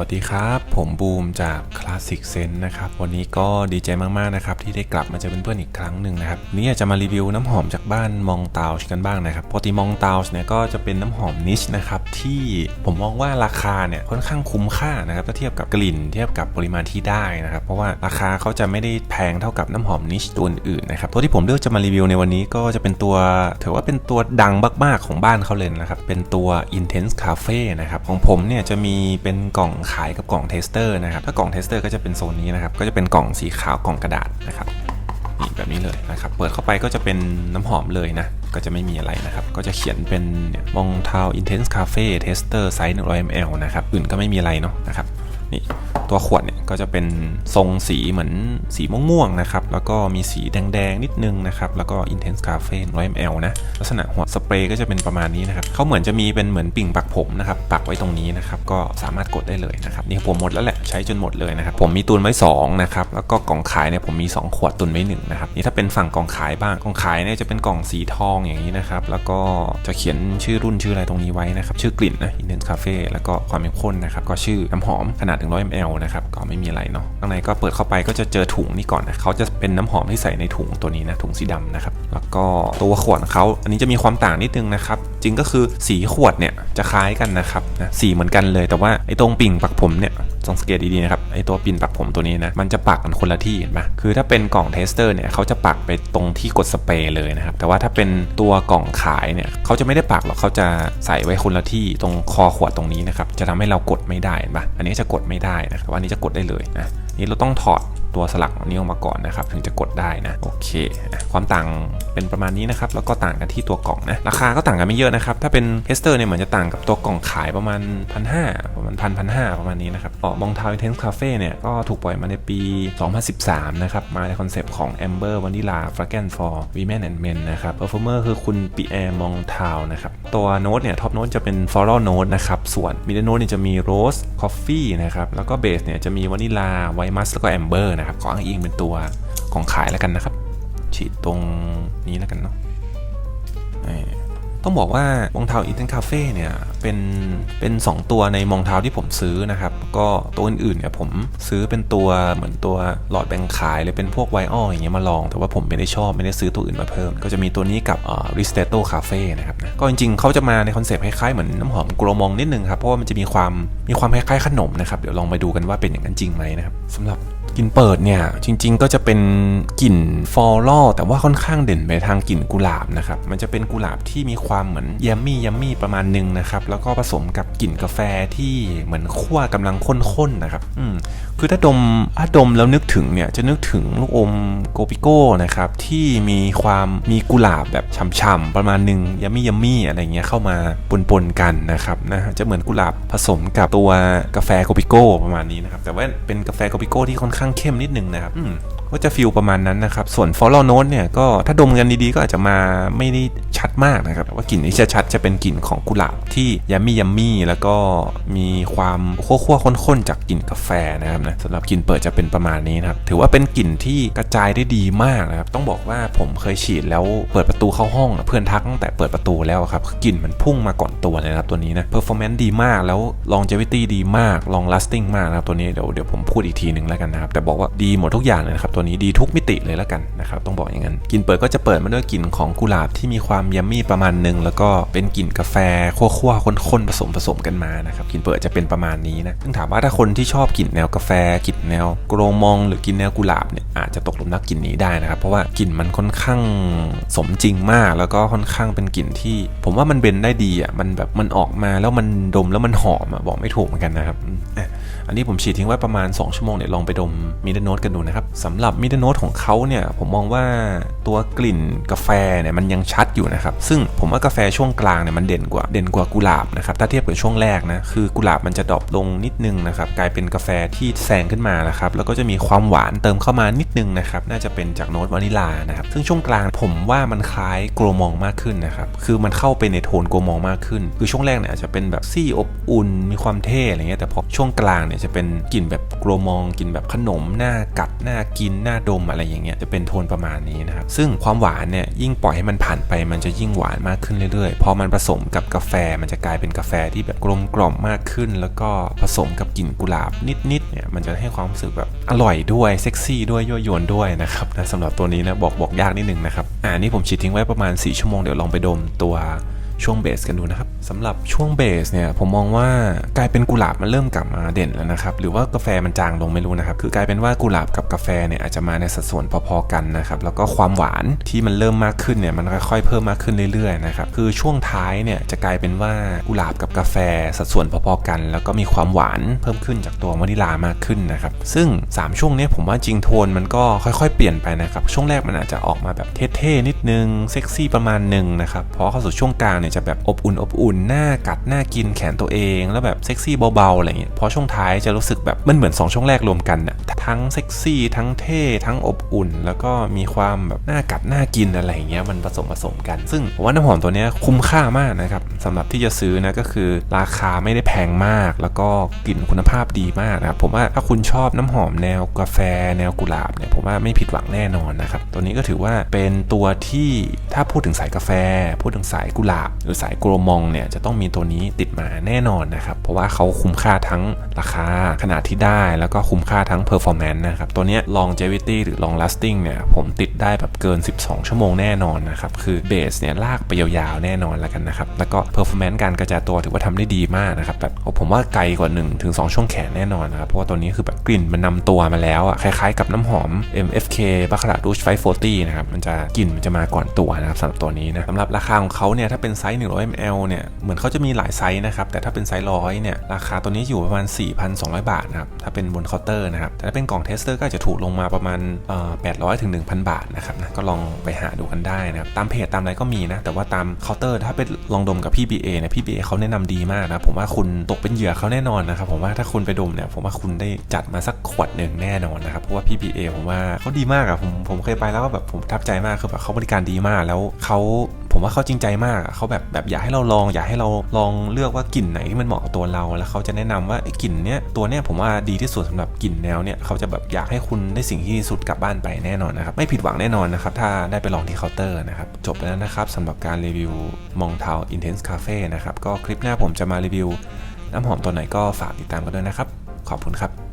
วัสดีครับ ผมบูมจาก Classic Sense นะครับ วันนี้ก็ดีใจมากๆนะครับ ที่ได้กลับมาเจอเพื่อนๆอีกครั้งหนึ่งนะครับวันนี่จะมารีวิวน้ำหอมจากบ้านมองตาวกันบ้างนะครับปกติมองตาวเนี่ยก็จะเป็นน้ำหอมนิชนะครับที่ผมมองว่าราคาเนี่ยค่อนข้างคุ้มค่านะครับถ้าเทียบกับกลิ่นเทียบกับปริมาณที่ได้นะครับ เพราะว่าราคาเขาจะไม่ได้แพงเท่ากับน้ำหอมนิชตัวอื่นนะครับตัวที่ผมเลือกจะมารีวิวในวันนี้ก็จะเป็นตัวถือว่าเป็นตัวดังมากๆของบ้านเขาเลยนะครับเป็นตัว Intense Cafe นะครับของผมเนี่ยจะมีเป็นกล่องขายกับกล่องเทสเตอร์นะครับ ถ้ากล่องเทสเตอร์ก็จะเป็นโซนนี้นะครับ ก็จะเป็นกล่องสีขาวกล่องกระดาษนะครับนี่แบบนี้เลยนะครับ เปิดเข้าไปก็จะเป็นน้ำหอมเลยนะ ก็จะไม่มีอะไรนะครับ ก็จะเขียนเป็นมองทาวอินเทนส์คาเฟ่เทสเตอร์ไซส์100 ml นะครับ อื่นก็ไม่มีอะไรเนาะนะครับ นี่ตัวขวดเนี่ยก็จะเป็นทรงสีเหมือนสีม่วงๆนะครับ แล้วก็มีสีแดงๆ นิดนึงนะครับ แล้วก็ Intense Cafe 100 ml นะ ลักษณะหัวสเปรย์ก็จะเป็นประมาณนี้นะครับ เขาเหมือนจะมีเป็นเหมือนปิ่งปักผมนะครับ ปักไว้ตรงนี้นะครับ ก็สามารถกดได้เลยนะครับ นี่ผมหมดแล้วแหละ ใช้จนหมดเลยนะครับ ผมมีตุนไว้2นะครับ แล้วก็กล่องขายเนี่ยผมมี 2 ขวดตุนไว้1นะครับ นี่ถ้าเป็นฝั่งกล่องขายบ้าง กล่องขายเนี่ยจะเป็นกล่องสีทองอย่างนี้นะครับ แล้วก็จะเขียนชื่อรุ่นชื่ออะไรตรงนี้ไว้นะครับ ชื่อกลิ่นนะ Intense Cafe แล้วก็ความเข้มข้นนะครับ ก็ชื่อน้ำหอมขนาดถึง100 ml นะครับก็ไม่มีอะไรเนาะข้างในก็เปิดเข้าไปก็จะเจอถุงนี่ก่อนนะเขาจะเป็นน้ำหอมที่ใส่ในถุงตัวนี้นะถุงสีดำนะครับแล้วก็ตัวขวดเขาอันนี้จะมีความต่างนิดนึงนะครับจริงก็คือสีขวดเนี่ยจะคล้ายกันนะครับนะสีเหมือนกันเลยแต่ว่าไอ้ตรงปิ่งปักผมเนี่ย สังเกตดีๆนะครับไอตัวปินปักผมตัวนี้นะมันจะปักกันคนละที่เห็นปะคือถ้าเป็นกล่องเทสเตอร์เนี่ยเขาจะปักไปตรงที่กดสเปรย์เลยนะครับแต่ว่าถ้าเป็นตัวกล่องขายเนี่ยเขาจะไม่ได้ปักหรอกเขาจะใส่ไว้คนละที่ตรงคอขวดตรงนี้นะครับจะทำให้เรากดไม่ได้เห็นปะอันนี้จะกดไม่ได้นะครับว่าอันนี้จะกดได้เลยนะนี่เราต้องถอด ตัวสลักนี้ออกมาก่อนนะครับ ถึงจะกดได้นะโอเค ความต่างเป็นประมาณนี้นะครับ แล้วก็ต่างกันที่ตัวกล่องนะราคาก็ต่างกันไม่เยอะนะครับ ถ้าเป็นเทสเตอร์เนี่ยเหมือนจะต่างกับตัวกล่องขายประมาณพันห้าประมาณพันพันห้าประมาณนี้นะครับอ๋อมองทาวน์เทนส์คาเฟ่เนี่ยก็ถูกปล่อยมาในปี 2013 นะครับ มาในคอนเซปต์ของ Amber Vanilla Fragrance for Women and Men นะครับ Performer คือคุณปีแอร์มองทาวนะครับ ตัวโน้ตเนี่ยท็อปโน้ตจะเป็น Floral Note นะครับ ส่วนมิดเดิลโน้ตเนี่ยจะมี Rose Coffee นะครับ แล้วก็เบสเนี่ยจะมีวานิลาไวมัสแล้วก็แอมเบอร์นะครับขออ้างอิงเป็นตัวของขายแล้วกันนะครับ ฉีดตรงนี้แล้วกันเนาะต้องบอกว่ามองเทาอีเทนคาเฟ่เนี่ยเป็นเป็น 2 ตัวในมองเทาที่ผมซื้อนะครับ ก็ตัวอื่นๆเนี่ยผมซื้อเป็นตัวเหมือนตัวหลอดแบ่งขายเลยเป็นพวกไวอออย่างเงี้ยมาลอง แต่ว่าผมไม่ได้ชอบไม่ได้ซื้อตัวอื่นมาเพิ่ม ก็จะมีตัวนี้กับริสเตโตคาเฟ่นะครับนะก็จริงๆเขาจะมาในคอนเซปต์คล้ายๆเหมือนน้ำหอมกรมองนิดนึงครับเพราะว่ามันจะมีความมีความคล้ายๆขนมนะครับเดี๋ยวลองไปดูกันว่าเป็นอย่างนั้นจริงไหมนะครับสำหรับ กลิ่นเปิดเนี่ยจริงๆก็จะเป็นกลิ่นฟลอลล์แต่ว่าค่อนข้างเด่นไปทางกลิ่นกุหลาบนะครับมันจะเป็นกุหลาบที่มีความเหมือนยัมมี่ยัมมี่ประมาณหนึ่งนะครับแล้วก็ผสมกับกลิ่นกาแฟที่เหมือนคั่วกำลังข้นๆนะครับอืมคือถ้าดมถ้าดมแล้วนึกถึงเนี่ยจะนึกถึงลูกอมโกปิโก้นะครับที่มีความมีกุหลาบแบบฉ่ำๆประมาณหนึ่งยัมมี่ยัมมี่อะไรเงี้ยเข้ามาปนๆกันนะครับนะจะเหมือนกุหลาบผสมกับตัวกาแฟโกปิโก้ประมาณนี้นะครับแต่ว่าเป็นกาแฟโกปิโก้ที่ค่อนข้างเข้มนิดนึงนะครับก็จะฟิลประมาณนั้นนะครับ ส่วน follow note เนี่ยก็ถ้าดมกันดีๆ ก็อาจจะมาไม่ได้ ชัดมากนะครับ ว่ากลิ่นที่จะชัดจะเป็นกลิ่นของกุหลาบที่ยัมมี่ยัมมี่แล้วก็มีความคั่วๆข้นๆจากกลิ่นกาแฟนะครับนะสำหรับกลิ่นเปิดจะเป็นประมาณนี้นะครับ ถือว่าเป็นกลิ่นที่กระจายได้ดีมากนะครับ ต้องบอกว่าผมเคยฉีดแล้วเปิดประตูเข้าห้อง เพื่อนทักตั้งแต่เปิดประตูแล้วครับกลิ่นมันพุ่งมาก่อนตัวเลยนะครับตัวนี้นะ performance ดีมากแล้ว longevity ดีมาก long lasting มากนะครับตัวนี้เดี๋ยวเดี๋ยวผมพูดอีกทีหนึ่งแล้วกันนะครับ แต่บอกว่าดีหมดทุกอย่างเลยนะครับตัวนี้ดีทุกมิติเลยแล้วกันนะครับต้องบอกอย่างนั้นกลิ่นเปิดก็จะเปิดมาด้วยกลิ่นของกุหลาบที่มีความยัมมี่ประมาณหนึ่งแล้วก็เป็นกลิ่นกาแฟคั่วๆข้นๆผสมผสมกันมานะครับกลิ่นเปิดจะเป็นประมาณนี้นะซึ่งถามว่าถ้าคนที่ชอบกลิ่นแนวกาแฟกลิ่นแนวโกรมองหรือกลิ่นแนวกุหลาบเนี่ยอาจจะตกหลุมรักกลิ่นนี้ได้นะครับ เพราะว่ากลิ่นมันค่อนข้างสมจริงมากแล้วก็ค่อนข้างเป็นกลิ่นที่ ผมว่ามันเบนได้ดีอะมันแบบมันออกมาแล้วมันดมแล้วมันหอมอะบอกไม่ถูกเหมือนกันนะครับ อันนี้ผมฉีดทิ้งไว้ประมาณ 2 ชั่วโมงเดี๋ยลองไปดมมิดเดิลโนตกันดูนะครับสำหรับมิดเดิลโนตของเขาเนี่ยผมมองว่าตัวกลิ่นกาแฟเนี่ยมันยังชัดอยู่นะครับ ซึ่งผมว่ากาแฟช่วงกลางเนี่ยมันเด่นกว่าเด่นกว่ากุหลาบนะครับถ้าเทียบกับช่วงแรกนะคือกุหลาบมันจะดรอปลงนิดนึงนะครับกลายเป็นกาแฟที่แซงขึ้นมานะครับแล้วก็จะมีความหวานเติมเข้ามานิดนึงนะครับน่าจะเป็นจากโน้ตวานิลานะครับซึ่งช่วงกลางผมว่ามันคล้ายโกลมองมากขึ้นนะครับคือมันเข้าไปในโทนโกลมองมากขึ้น คือช่วงแรกเนี่ยอาจจะเป็นแบบซี่อบอุ่นมีความเท่อะไรเงี้ยแต่พอช่วงกลางเนี่ยจะเป็นกลิ่นแบบกรมองกลิ่นแบบขนมหน้ากัดหน้ากินหน้าดมอะไรอย่างเงี้ยจะเป็นโทนประมาณนี้นะครับซึ่งความหวานเนี่ยยิ่งปล่อยให้มันผ่านไปมันจะยิ่งหวานมากขึ้นเรื่อยๆ พอมันผสมกับกาแฟมันจะกลายเป็นกาแฟที่แบบกลมกล่อมมากขึ้น แล้วก็ผสมกับกลิ่นกุหลาบนิดๆเนี่ยมันจะให้ความรู้สึกแบบอร่อยด้วยเซ็กซี่ด้วยยั่วยวนด้วยนะครับนะสำหรับตัวนี้นะบอกบอกยากนิดนึงนะครับอ่านี่ผมฉีดทิ้งไว้ประมาณ 4 ชั่วโมงเดี๋ยวลองไปดมตัว ช่วงเบสกันดูนะครับสำหรับช่วงเบสเนี่ยผมมองว่ากลายเป็นกุหลาบมันเริ่มกลับมาเด่นแล้วนะครับหรือว่ากาแฟมันจางลงไม่รู้นะครับคือกลายเป็นว่ากุหลาบกับกาแฟเนี่ยอาจจะมาในสัดส่วนพอๆกันนะครับแล้วก็ความหวานที่มันเริ่มมากขึ้นเนี่ยมันค่อยๆเพิ่มมากขึ้นเรื่อยๆนะครับคือช่วงท้ายเนี่ยจะกลายเป็นว่ากุหลาบกับกาแฟสัดส่วนพอๆกัน แล้วก็มีความหวานเพิ่มขึ้นจากตัววานิลามากขึ้นนะครับซึ่ง 3 ช่วงนี้ผมว่าจริงโทนมันก็ค่อยๆ เปลี่ยนไปนะครับช่วงแรกมันอาจจะออกมาแบบเท่ๆนิดนึงเซ็กซี่ประมาณหนึ่งนะครับพอเข้าสู่ช่วงกลางเนี่ยจะแบบอบอุ่นอบอุ่นหน้ากัดหน้ากินแขนตัวเอง แล้วแบบเซ็กซี่เบาๆอะไรเงี้ยพอช่วงท้ายจะรู้สึกแบบมันเหมือน 2 ช่วงแรกรวมกันน่ะทั้งเซ็กซี่ทั้งเท่ทั้งอบอุ่น แล้วก็มีความแบบหน้ากัดหน้ากินอะไรเงี้ยมันผสมผสมกัน ซึ่งผมว่าน้ำหอมตัวเนี้ยคุ้มค่ามากนะครับสำหรับที่จะซื้อนะก็คือราคาไม่ได้แพงมาก แล้วก็กลิ่นคุณภาพดีมากนะครับผมว่าถ้าคุณชอบน้ำหอมแนวกาแฟ แนวกุหลาบเนี่ยผมว่าไม่ผิดหวังแน่นอนนะครับตัวนี้ก็ถือว่าเป็นตัวที่ถ้าพูดถึงสายกาแฟ พูดถึงสายกุหลาบหรือสายโกรมองเนี่ยจะต้องมีตัวนี้ติดมาแน่นอนนะครับ เพราะว่าเขาคุ้มค่าทั้งราคาขนาดที่ได้ แล้วก็คุ้มค่าทั้ง performance นะครับ ตัวนี้ longevity หรือ long lasting เนี่ยผมติดได้แบบเกิน 12 ชั่วโมงแน่นอนนะครับ คือเบสเนี่ยลากไปยาวๆแน่นอนแล้วกันนะครับ แล้วก็ performance การกระจายตัวถือว่าทำได้ดีมากนะครับแบบผมว่าไกลกว่า1ถึง2ช่วงแขนแน่นอนนะครับเพราะว่าตัวนี้คือแบบกลิ่นมันนำตัวมาแล้วอะคล้ายๆกับน้ำหอม MFK บาคาราดูช540นะครับมันจะกลิ่นมันจะมาก่อนตัวนะครับสำหรับตัวนี้นะสำหรับราคาของเขาเนี่ยถ้าเป็นซส์ 100 ml เนี่ย เหมือนเขาจะมีหลายไซส์นะครับ แต่ถ้าเป็นไซส์ร้อยเนี่ย ราคาตัวนี้อยู่ประมาณ 4,200 บาทนะครับ ถ้าเป็นบนเคาน์เตอร์นะครับ แต่ถ้าเป็นกล่องเทสเตอร์ก็จะถูกลงมาประมาณ800ถึง1,000 บาทนะครับนะก็ลองไปหาดูกันได้นะครับ ตามเพจตามอะไรก็มีนะ แต่ว่าตามเคาน์เตอร์ถ้าเป็นลองดมกับพี่ BA เนี่ย พี่ BA เขาแนะนำดีมากนะ ผมว่าคุณตกเป็นเหยื่อเขาแน่นอนนะครับ ผมว่าถ้าคุณไปดมเนี่ย ผมว่าคุณได้จัดมาสักขวดหนึ่งแน่นอนนะครับ เพราะว่าพี่ BA ผมว่าเขาดีมากอะผมผมเคยไปแล้วก็แบบผมทับใจมากคือแบบเขาบริการดีมากแล้วเขา ผมว่าเขาจริงใจมากเขาแบบแบบอยากให้เราลอง อยากให้เราลองเลือกว่ากลิ่นไหนที่มันเหมาะกับตัวเรา แล้วเขาจะแนะนำว่าไอ้กลิ่นเนี้ยตัวเนี้ยผมว่าดีที่สุดสำหรับกลิ่นแนวเนี้ยเขาจะแบบอยากให้คุณได้สิ่งที่ดีสุดกลับบ้านไปแน่นอนนะครับไม่ผิดหวังแน่นอนนะครับถ้าได้ไปลองที่เคาน์เตอร์นะครับจบแล้วนะครับสำหรับการรีวิวมองเทา Intense Cafe นะครับก็คลิปหน้าผมจะมารีวิวน้ำหอมตัวไหนก็ฝากติดตามกันด้วยนะครับ ขอบคุณครับ